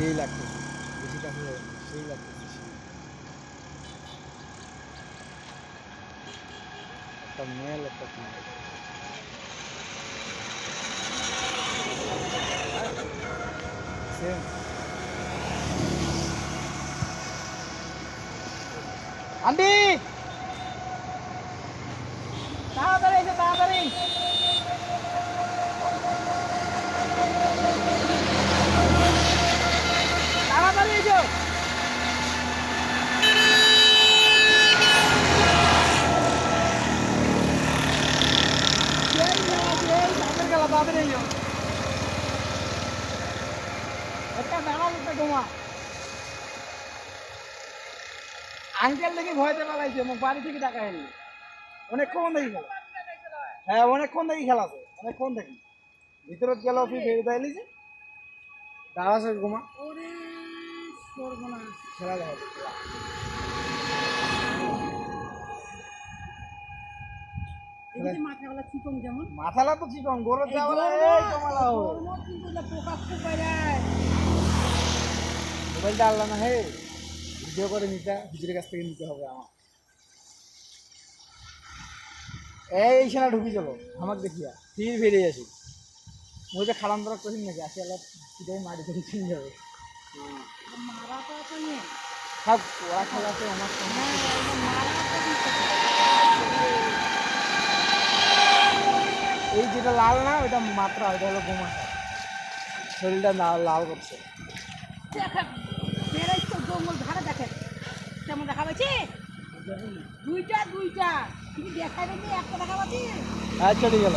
সেই লাগতেছে বেশি কাছে যাবে না সেই লাগতেছে একটা মেল একটা ফিমেল আন্টি! তাড়াতাড়ি! এসো। একটা দাঁড়াও একটা ঘুমা আঙ্কেল দেখি ভয়তে পালাইছে মুখ বাড়ি থেকে টাকা এনে অনেকক্ষণ দেখি খেলা হ্যাঁ অনেকক্ষণ দেখি খেলা আছে অনেকক্ষণ দেখি ভিতরে গেল ফির ফেরত আইলি যে দাঁড়াছে সর্বনাশ খেলা দেখা এদিকে চিকন যেমন। মাথালা তো চিকন গোরত এই এই কমালা ও। কিন্তু যা পোকা খুব মোবাইলটা আনলাম না হে? ভিডিও করে নিতে ভিডিওর কাছ থেকে নিতে হবে আমার। এই সেনা ঢুকি চলো আমাকে দেখিয়া। ফির বেরিয়ে আসি। মুই যে খালাম তোরা কঠিন নাকি আসি আল্লাহ সিধাই মাটি থেকে চিনে যাবে। মারা তো থাক ওরা খেলাতে আমার সঙ্গে হ্যাঁ, এটা মারা তো দিচ্ছে। এই যেটা লাল না ওইটা মাত্রা ওইটা হলো গোমাটা শরীরটা লাল লাল করছে। দেখেন, বেরোয় তো জঙ্গল ধারে দেখেন। কেমন দেখা পাচ্ছি? দুইটা দুইটা। তুমি একটা দেখা পাচ্ছি? হ্যাঁ চলে গেল।